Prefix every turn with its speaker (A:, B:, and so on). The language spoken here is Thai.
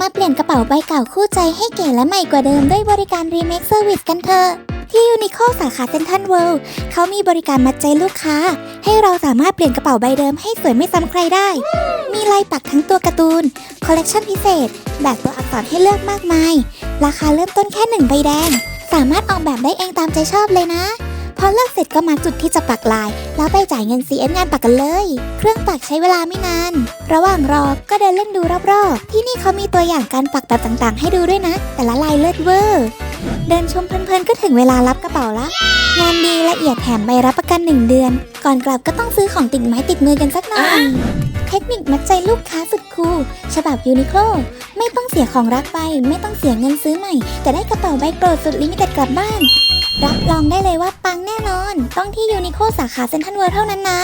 A: มาเปลี่ยนกระเป๋าใบเก่าคู่ใจให้เก๋และใหม่กว่าเดิมด้วยบริการรีเมคเซอร์วิสกันเถอะ ที่ยูนิโคสาขาเซ็นทรัลเวิลด์เขามีบริการมัดใจลูกค้า ให้เราสามารถเปลี่ยนกระเป๋าใบเดิมให้สวยไม่ซ้ำใครได้ มีลายปักทั้งตัวการ์ตูน คอลเลกชันพิเศษ แบบตัวอักษรให้เลือกมากมาย ราคาเริ่มต้นแค่หนึ่งใบแดง สามารถออกแบบได้เองตามใจชอบเลยนะ อเลือกเสร็จก็มาจุดที่จะปักลาย แล้วไปจ่ายเงิน CF งานปักกันเลย เครื่องปักใช้เวลาไม่นาน ระหว่างรอก็เดินเล่นดูรอบๆ ที่นี่เขามีตัวอย่างการปักแบบต่างๆ ให้ดูด้วยนะ แต่ละลายเลิศเวอร์เดินชมเพลินๆก็ถึงเวลารับกระเป๋าละ งานดีละเอียดแถมใบรับประกัน 1 เดือน ก่อนกลับก็ต้องซื้อของติดไม้ติดมือกันสักหน่อย เทคนิคมัดใจลูกค้าสุดคูลฉบับยูนิโคลไม่ต้องเสียของรักไป ไม่ต้องเสียเงินซื้อใหม่ แต่ได้กระเป๋าใบโปรดสุดลิมิเต็ดกลับบ้าน รับรองได้เลยว่า นิโคสาขาเซ็นทรัลเวิลด์เท่านั้นนะ